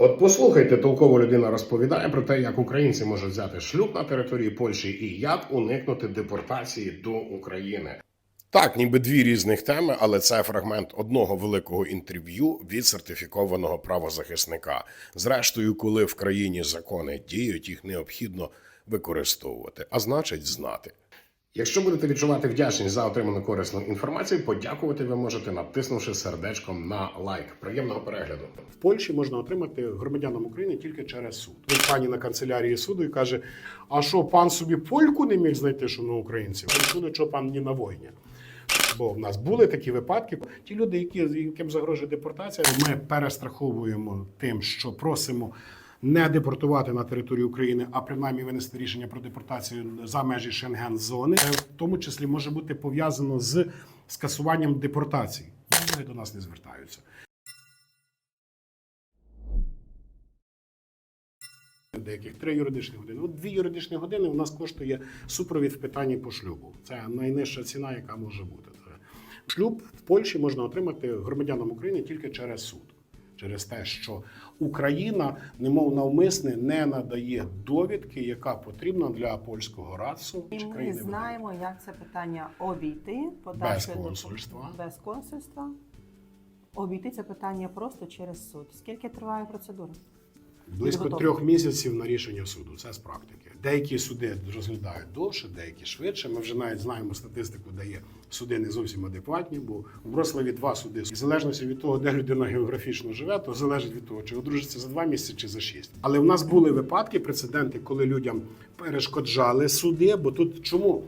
От послухайте, толкова людина розповідає про те, як українці можуть взяти шлюб на території Польщі і як уникнути депортації до України. Так, ніби дві різних теми, але це фрагмент одного великого інтерв'ю від сертифікованого правозахисника. Зрештою, коли в країні закони діють, їх необхідно використовувати, а значить, знати. Якщо будете відчувати вдячність за отриману корисну інформацію, подякувати ви можете, натиснувши сердечком на лайк. Приємного перегляду. В Польщі можна отримати громадянам України тільки через суд. Тут пані на канцелярії суду і каже: А що, пан собі польку не міг знайти, що на українців? Суду, що пан не на війні. Бо в нас були такі випадки. Ті люди, які яким загрожує депортація, ми перестраховуємо тим, що просимо не депортувати на територію України, а принаймні винести рішення про депортацію за межі Шенген-зони, в тому числі може бути пов'язано з скасуванням депортацій. Вони до нас не звертаються. Деяких три юридичні години. От дві юридичні години у нас коштує супровід в питанні по шлюбу. Це найнижча ціна, яка може бути. Шлюб в Польщі можна отримати громадянам України тільки через суд. Через те, що Україна, немов навмисне, не надає довідки, яка потрібна для польського рацу І ми знаємо, як це питання обійти без консульства. без консульства. Обійти це питання просто через суд. Скільки триває процедура? Близько трьох місяців на рішення суду. Це з практики. Деякі суди розглядають довше, деякі швидше. Ми вже навіть знаємо статистику, де є суди не зовсім адекватні, бо в Брославі два суди. І залежності від того, де людина географічно живе, то залежить від того, чи одружиться за два місяці чи за шість. Але в нас були випадки, прецеденти, коли людям перешкоджали суди. Бо тут чому?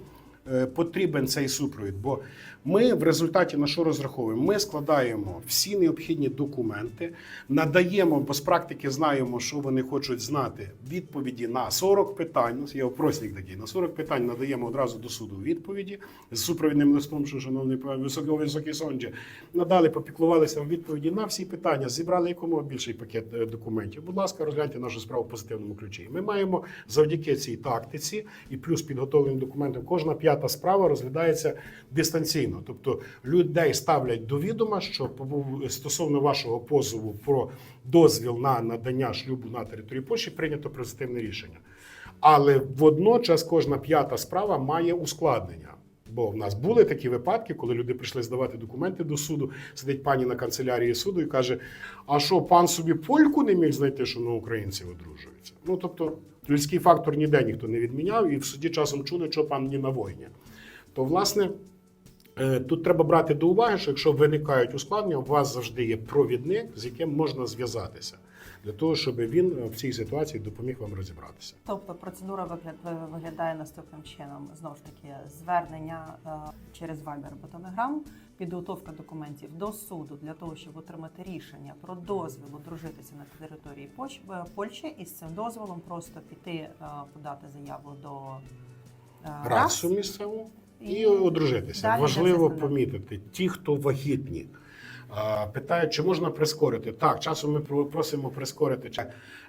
Е, Потрібен цей супровід, бо ми в результаті на що розраховуємо? Ми складаємо всі необхідні документи, надаємо, бо з практики знаємо, що вони хочуть знати. Відповіді на 40 питань. У нас є опросник такий. На 40 питань надаємо одразу до суду відповіді з супровідним листом, що шановний високий високий сонджі, надали, попіклувалися в відповіді на всі питання, зібрали якомога більший пакет е, документів. Будь ласка, розгляньте нашу справу в позитивному ключі. Ми маємо завдяки цій тактиці і плюс підготовленим документам. Кожна п'ята справа розглядається дистанційно. Тобто людей ставлять до відома, що стосовно вашого позову про дозвіл на надання шлюбу на території Польщі прийнято позитивне рішення. Але водночас кожна п'ята справа має ускладнення. Бо в нас були такі випадки, коли люди прийшли здавати документи до суду. Сидить пані на канцелярії суду і каже: А що, пан собі польку не міг знайти, що на українців одружується? Ну тобто людський фактор ніде ніхто не відміняв, і в суді часом чули, що пан не на вогні. То, власне, е, тут треба брати до уваги, що якщо виникають ускладнення, у вас завжди є провідник, з яким можна зв'язатися, для того, щоб він е, в цій ситуації допоміг вам розібратися. Тобто процедура вигля- виглядає наступним чином: знову ж таки, звернення е, через Viber або Telegram, підготовка документів до суду для того, щоб отримати рішення про дозвіл одружитися на території е, Польщі, і з цим дозволом просто піти е, подати заяву до е, Расу місцеву і І одружитися. далі Важливо помітити, ті, хто вагітні. Питають, чи можна прискорити? Так, часом ми просимо прискорити.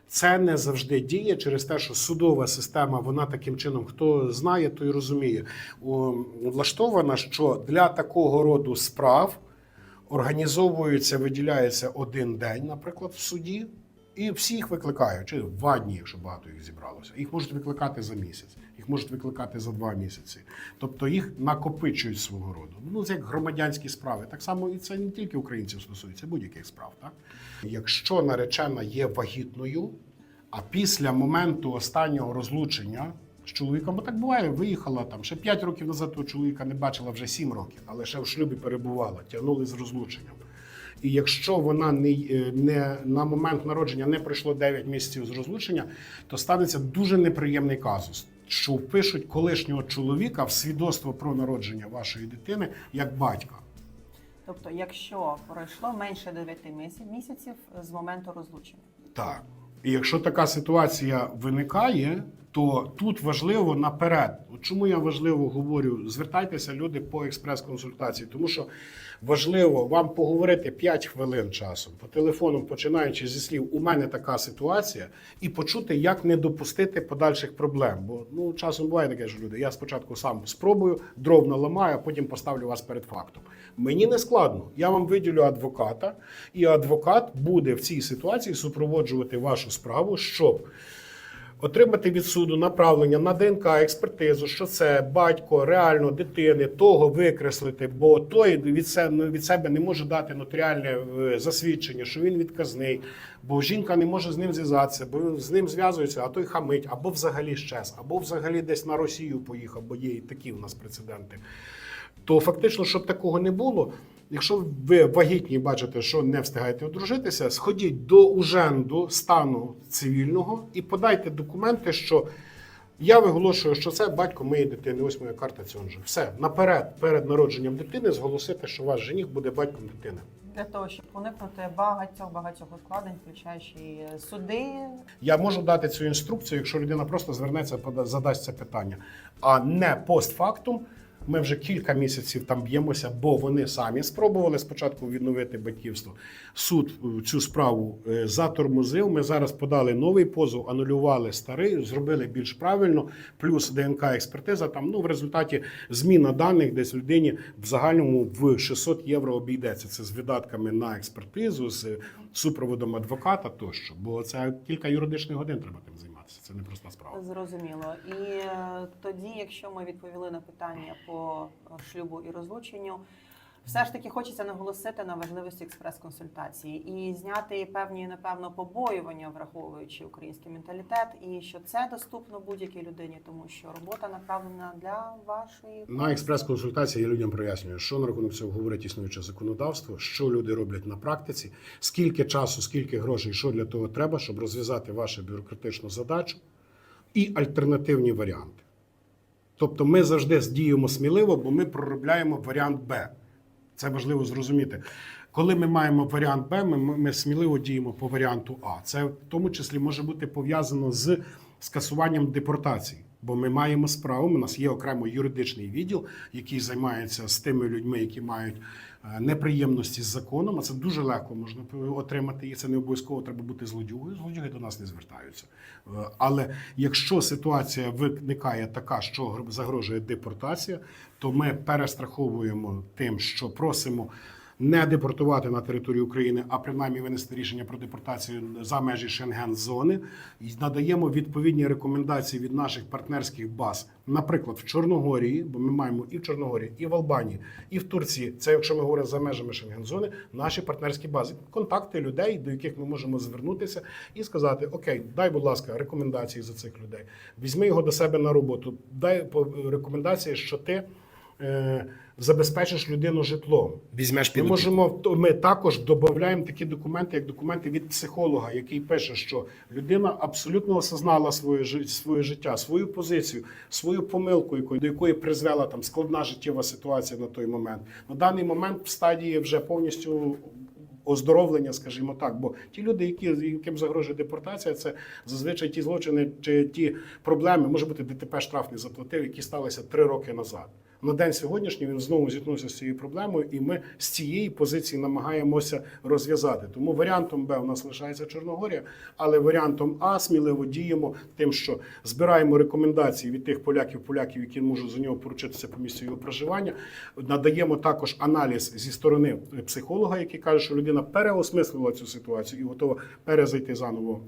Це не завжди діє через те, що судова система, вона таким чином, хто знає, той розуміє. Влаштована, що для такого роду справ організовується, виділяється один день, наприклад, в суді, і всіх викликають, чи два дні, якщо багато їх зібралося. Їх можуть викликати за місяць, їх можуть викликати за два місяці. Тобто їх накопичують свого роду. Ну, це як громадянські справи. Так само і це не тільки українців стосується будь-яких справ. Так? Якщо наречена є вагітною, а після моменту останнього розлучення з чоловіком, бо так буває, виїхала там ще 5 років назад того чоловіка не бачила вже 7 років, але ще в шлюбі перебувала, тягнули з розлученням. І якщо вона не, е, не на момент народження не пройшло 9 місяців з розлучення, то станеться дуже неприємний казус, що впишуть колишнього чоловіка в свідоцтво про народження вашої дитини як батька. Тобто, якщо пройшло менше 9 місяців- місяців з моменту розлучення. Так. І якщо така ситуація виникає, то тут важливо наперед. Чому я важливо говорю? Звертайтеся люди по експрес-консультації, тому що важливо вам поговорити 5 хвилин часу по телефону, починаючи зі слів У мене така ситуація, і почути, як не допустити подальших проблем. Бо ну часом буває таке, що люди. Я спочатку сам спробую, дров наламаю, а потім поставлю вас перед фактом. Мені не складно. Я вам виділю адвоката, і адвокат буде в цій ситуації супроводжувати вашу справу, щоб отримати від суду направлення на ДНК експертизу, що це батько реально дитини, того викреслити, бо той від себе, від себе не може дати нотаріальне е, засвідчення, що він відказний, бо жінка не може з ним зв'язатися, бо з ним зв'язується, а той хамить, або взагалі щез, або взагалі десь на Росію поїхав, бо є і такі в нас прецеденти. То фактично, щоб такого не було, якщо ви вагітні бачите, що не встигаєте одружитися, сходіть до уженду стану цивільного і подайте документи, що я виголошую, що це батько моєї дитини. Ось моя карта цього. Все наперед, перед народженням дитини, зголосити, що ваш жених буде батьком дитини. Для того, щоб уникнути багатьох багатьох ускладнень, включаючи і суди, Я можу дати цю інструкцію, якщо людина просто звернеться, задасть це питання, а не постфактум. Ми вже кілька місяців там б'ємося, бо вони самі спробували спочатку відновити батьківство. Суд е, цю справу е, затормозив. Ми зараз подали новий позов, анулювали старий, зробили більш правильно. Плюс ДНК експертиза. Там ну в результаті зміна даних десь людині в загальному в 600 євро обійдеться. Це з видатками на експертизу, з супроводом адвоката тощо. Бо це кілька юридичних годин треба тим займатися. Це не проста справа. зрозуміло. І е, тоді, якщо ми відповіли на питання по е, шлюбу і розлученню. Все ж таки хочеться наголосити на важливості експрес-консультації і зняти певні, напевно, побоювання, враховуючи український менталітет, і що це доступно будь-якій людині, тому що робота направлена для вашої На експрес-консультації я людям прояснюю, що на рахунок цього говорить існуюче законодавство, що люди роблять на практиці, скільки часу, скільки грошей, що для того треба, щоб розв'язати вашу бюрократичну задачу і альтернативні варіанти. Тобто ми завжди діємо сміливо, бо ми проробляємо варіант Б. Це важливо зрозуміти. Коли ми маємо варіант Б, ми, ми сміливо діємо по варіанту А. Це в тому числі може бути пов'язано з скасуванням депортації. Бо ми маємо справу. У нас є окремо юридичний відділ, який займається з тими людьми, які мають е, неприємності з законом. А це дуже легко можна отримати. І це не обов'язково треба бути злодюгою. Злодюги до нас не звертаються. Е, Але якщо ситуація виникає така, що загрожує депортація, то ми перестраховуємо тим, що просимо не депортувати на територію України, а принаймні винести рішення про депортацію за межі Шенген-зони і надаємо відповідні рекомендації від наших партнерських баз, наприклад, в Чорногорії, бо ми маємо і в Чорногорії, і в Албанії, і в Турції. Це якщо ми говоримо за межами Шенген-зони, наші партнерські бази, контакти людей, до яких ми можемо звернутися і сказати: Окей, дай, будь ласка, рекомендації за цих людей. Візьми його до себе на роботу. Дай по- рекомендації, що ти. Е, Забезпечиш людину житлом. Візьмеш Ми можемо ми також додаємо такі документи, як документи від психолога, який пише, що людина абсолютно осознала своє своє життя, свою позицію, свою помилку, яку- до якої призвела там складна життєва ситуація на той момент. На даний момент в стадії вже повністю. Оздоровлення, скажімо так, бо ті люди, які яким загрожує депортація, це зазвичай ті злочини чи ті проблеми, може бути ДТП штраф не заплатив, які сталися три роки назад. На день сьогоднішній він знову зіткнувся з цією проблемою, і ми з цієї позиції намагаємося розв'язати. Тому варіантом Б у нас лишається Чорногорія, але варіантом А сміливо діємо тим, що збираємо рекомендації від тих поляків, поляків, які можуть за нього поручитися по місцю його проживання. Надаємо також аналіз зі сторони психолога, який каже, що людина переосмислила цю ситуацію і готова перезайти заново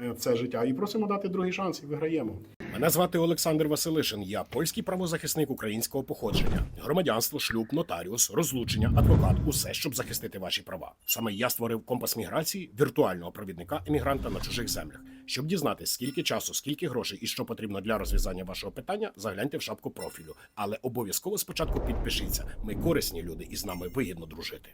е, це життя. І просимо дати другий шанс і виграємо. Мене звати Олександр Василишин. Я польський правозахисник українського походження, громадянство, шлюб, нотаріус, розлучення, адвокат усе, щоб захистити ваші права. Саме я створив компас міграції, віртуального провідника емігранта на чужих землях. Щоб дізнатись, скільки часу, скільки грошей і що потрібно для розв'язання вашого питання, загляньте в шапку профілю. Але обов'язково спочатку підпишіться. Ми корисні люди і з нами вигідно дружити.